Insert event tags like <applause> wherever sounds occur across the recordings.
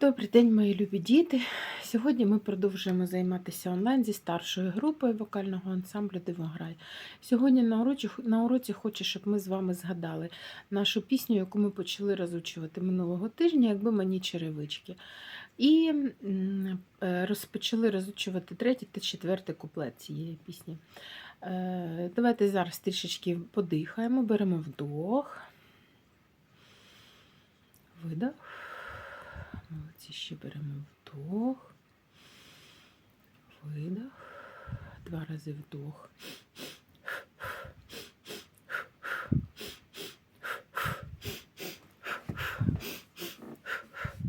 Добрий день, мої любі діти. Сьогодні ми продовжуємо займатися онлайн зі старшою групою вокального ансамблю Дивограй. Сьогодні на уроці, на уроці хочу, щоб ми з вами згадали нашу пісню, яку ми почали розучувати минулого тижня, якби мені черевички. І е, розпочали розучувати третій та четвертий куплет цієї пісні. Е, Давайте зараз трішечки подихаємо, беремо вдох, видох. Молодці, ще беремо вдох, видох, два рази вдох.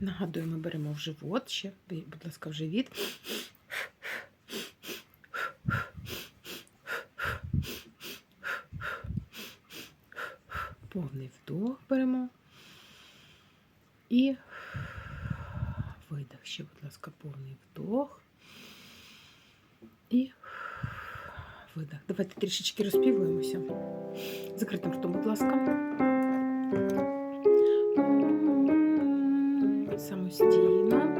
Нагадуємо, беремо в живот ще, будь ласка, в живіт. Повний вдох беремо. І ласка, повний вдох. І видих. Давайте трішечки розпівуємося. Закритим ртом, будь ласка. Самостійно.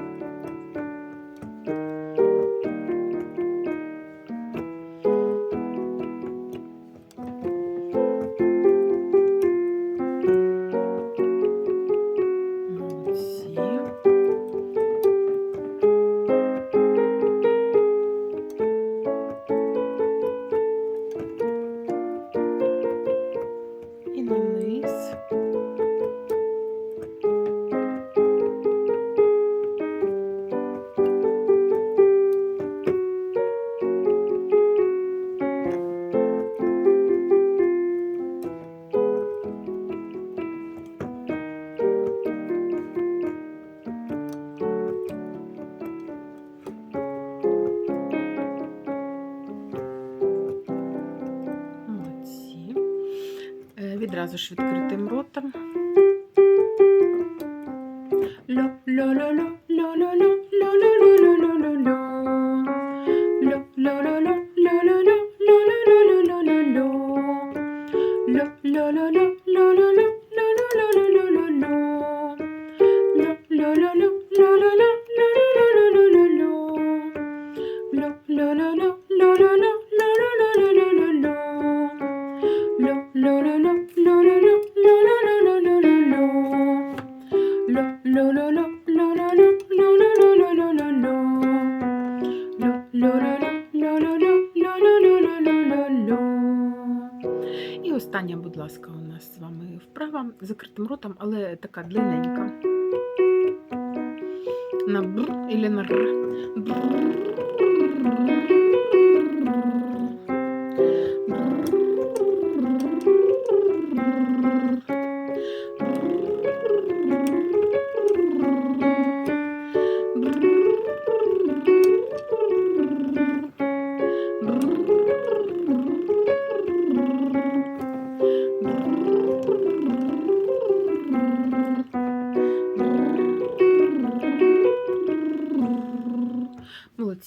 одразу ж відкритим ротом. Lo lo lo lo lo lo остання, будь ласка, у нас з вами вправа з закритим ротом, але така длинненька. На бр или на р.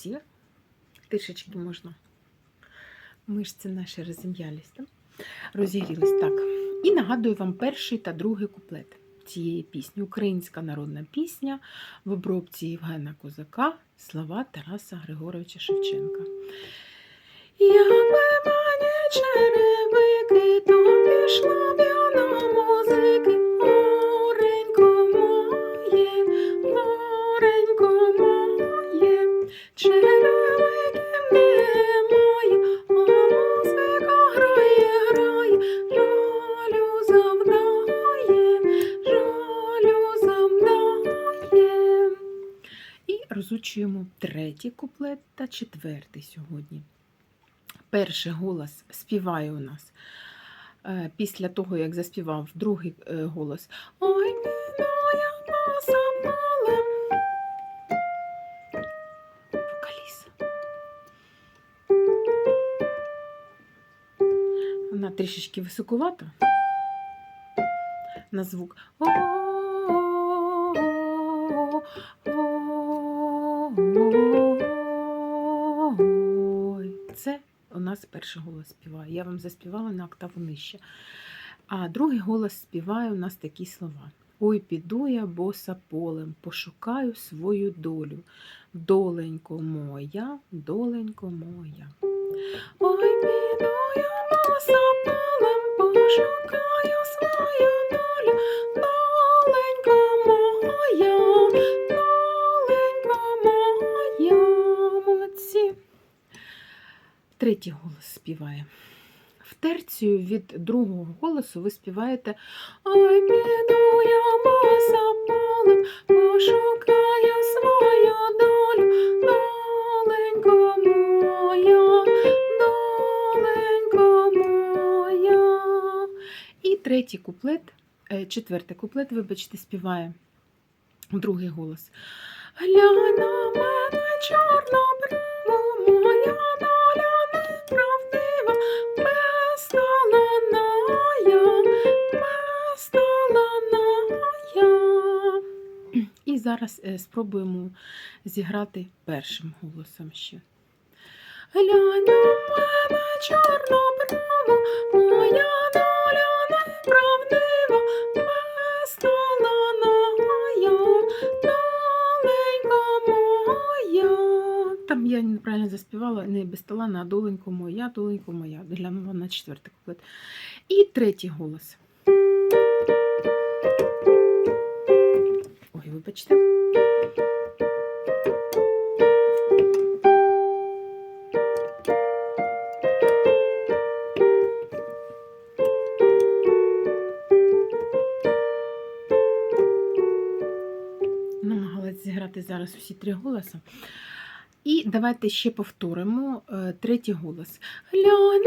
Молодці. Трішечки можна. Мишці наші розім'ялись, розігрілись. Так. І нагадую вам перший та другий куплет цієї пісні. Українська народна пісня в обробці Євгена Козака, слова Тараса Григоровича Шевченка. Якби мені черевики, то пішла І третій куплет та четвертий сьогодні. Перший голос співає у нас е, після того, як заспівав другий е, голос. Ой, моя маса мале. Вокаліс. Вона трішечки високувата на звук. Ой. Це у нас перший голос співає. Я вам заспівала на октаву нижче. А другий голос співає у нас такі слова. Ой, піду я боса полем, пошукаю свою долю. Доленько моя, доленько моя. Ой, піду я боса полем, співає. В терцію від другого голосу ви співаєте Ой, піду я боса полем, пошукаю свою долю, доленько моя, доленько моя. І третій куплет, е, четвертий куплет, вибачте, співає другий голос. Глянь на мене чорнобриву, моя зараз е, спробуємо зіграти першим голосом ще. Глянь на мене чорнобриву, моя доля неправдива, безталана я, доленько моя. Там я неправильно заспівала, не безталана, а доленько моя, доленько моя. Глянула на четвертий куплет. І третій голос. Ой, вибачте. Намагалась зіграти зараз усі три голоси. І давайте ще повторимо е, третій голос. Глянь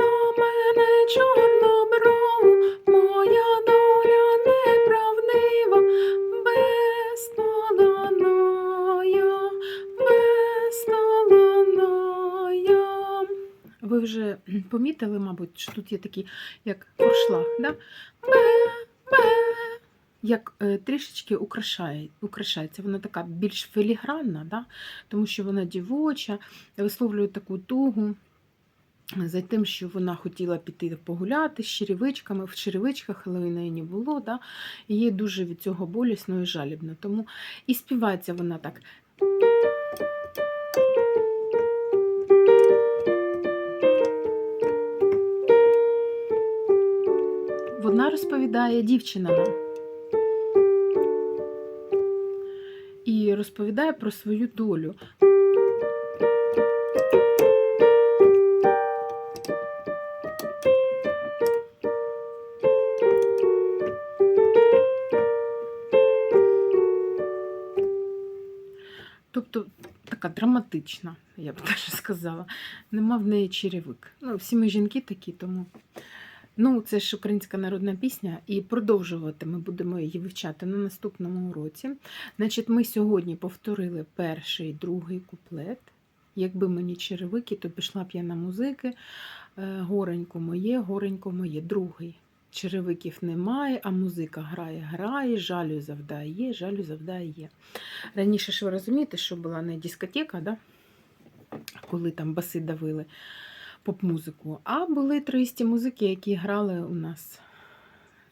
помітили, мабуть, що тут є такий, як форшлаг, да? Як е, трішечки украшає, украшається. Вона така більш філігранна, да? тому що вона дівоча, висловлює таку тугу за тим, що вона хотіла піти погуляти з черевичками, в черевичках, але не було. Да? І їй дуже від цього болісно і жалібно. Тому і співається вона так. Розповідає дівчина і розповідає про свою долю. Тобто така драматична, я б <laughs> так сказала. Нема в неї черевик. Ну, всі ми жінки такі, тому. Ну, це ж українська народна пісня, і продовжувати ми будемо її вивчати на наступному уроці. Значить, ми сьогодні повторили перший другий куплет. Якби мені черевики, то пішла б я на музики. Е, горенько моє, горенько моє, другий. Черевиків немає, а музика грає, грає, жалю завдає, жалю завдає. Раніше ж ви розумієте, що була не дискотека, да? коли там баси давили поп-музику, а були троїсті музики, які грали у нас,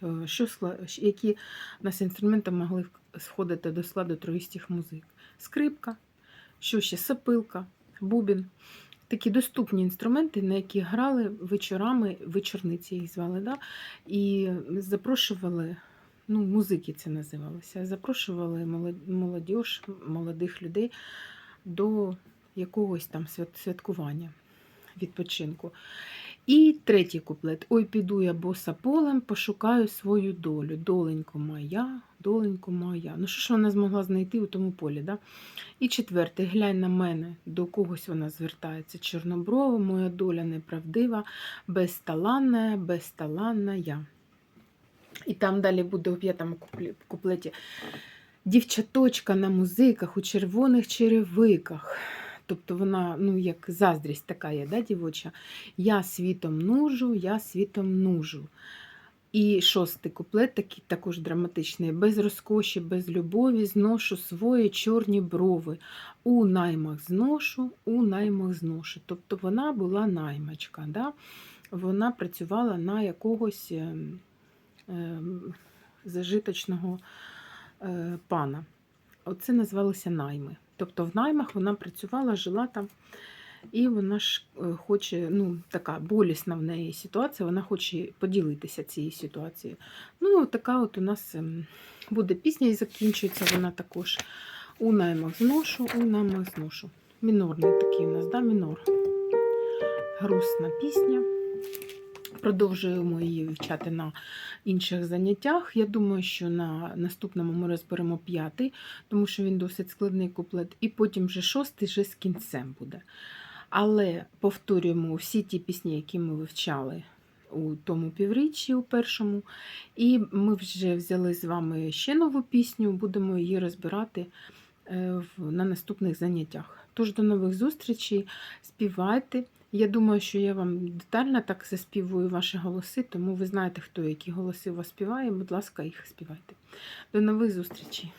е, що, які у нас інструменти могли сходити до складу троїстих музик. Скрипка, що ще сапилка, бубін. Такі доступні інструменти, на які грали вечорами, вечорниці їх звали, да? і запрошували, ну, музики це називалося, запрошували молодіж, молодих людей до якогось там святкування відпочинку. І третій куплет. Ой, піду я боса полем, пошукаю свою долю. Доленько моя, доленько моя. Ну, що ж вона змогла знайти у тому полі? Да? І четвертий, глянь на мене, до когось вона звертається. Чорноброва, моя доля неправдива, безталанна, безталанна я. І там далі буде у п'ятому куплеті. Дівчаточка на музиках у червоних черевиках. Тобто вона, ну, як заздрість така є, да, дівоча. Я світом нужу, я світом нужу. І шостий куплет, такий також драматичний. Без розкоші, без любові зношу свої чорні брови. У наймах зношу, у наймах зношу. Тобто вона була наймачка. Да? Вона працювала на якогось е, е, зажиточного е, пана. Оце називалося найми. Тобто в наймах вона працювала, жила там, і вона ж е, хоче, ну, така болісна в неї ситуація, вона хоче поділитися цією ситуацією. Ну, така от у нас ем, буде пісня і закінчується вона також. У наймах зношу, у наймах зношу. Мінорний такий у нас, да, мінор. Грустна пісня. Продовжуємо її вивчати на інших заняттях. Я думаю, що на наступному ми розберемо п'ятий, тому що він досить складний куплет, і потім вже шостий вже з кінцем буде. Але повторюємо всі ті пісні, які ми вивчали у тому півріччі, у першому. І ми вже взяли з вами ще нову пісню, будемо її розбирати е, на наступних заняттях. Тож до нових зустрічей, співайте. Я думаю, що я вам детально так заспівую ваші голоси, тому ви знаєте, хто які голоси у вас співає. Будь ласка, їх співайте. До нових зустрічей!